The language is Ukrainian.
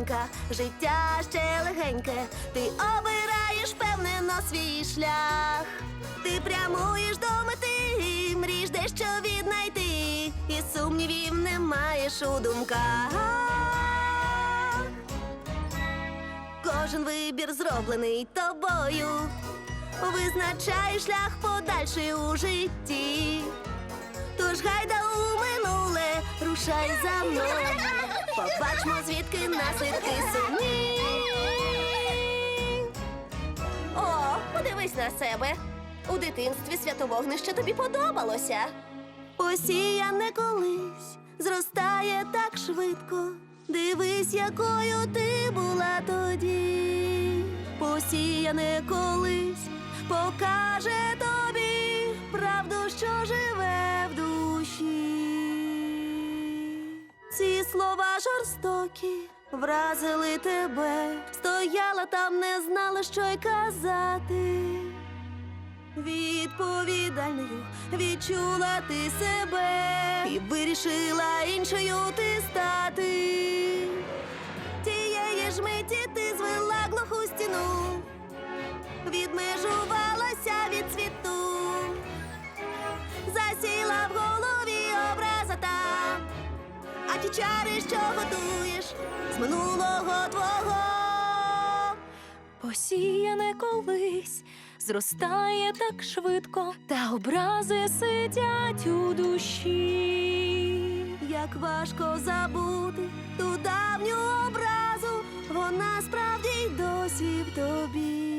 дорогенька, життя ще легеньке, ти обираєш впевнено свій шлях. Ти прямуєш до мети, мрієш дещо віднайти, і сумнівів не маєш у думках. Кожен вибір зроблений тобою, визначає шлях подальший у житті. Тож гайда у минуле, рушай за мною. Побачмо, звідки наслідки сумні. О, подивись на себе. У дитинстві святовогнище тобі подобалося. Посіяне колись зростає так швидко. Дивись, якою ти була тоді. Посіяне колись покаже тобі правду, що живе слова жорстокі вразили тебе. Стояла там, не знала, що й казати. Відповідальною відчула ти себе і вирішила іншою ти стати. Тієї ж миті ти чари, що готуєш з минулого твого. Посіяне колись зростає так швидко, та образи сидять у душі. Як важко забути ту давню образу, вона справді й досі в тобі.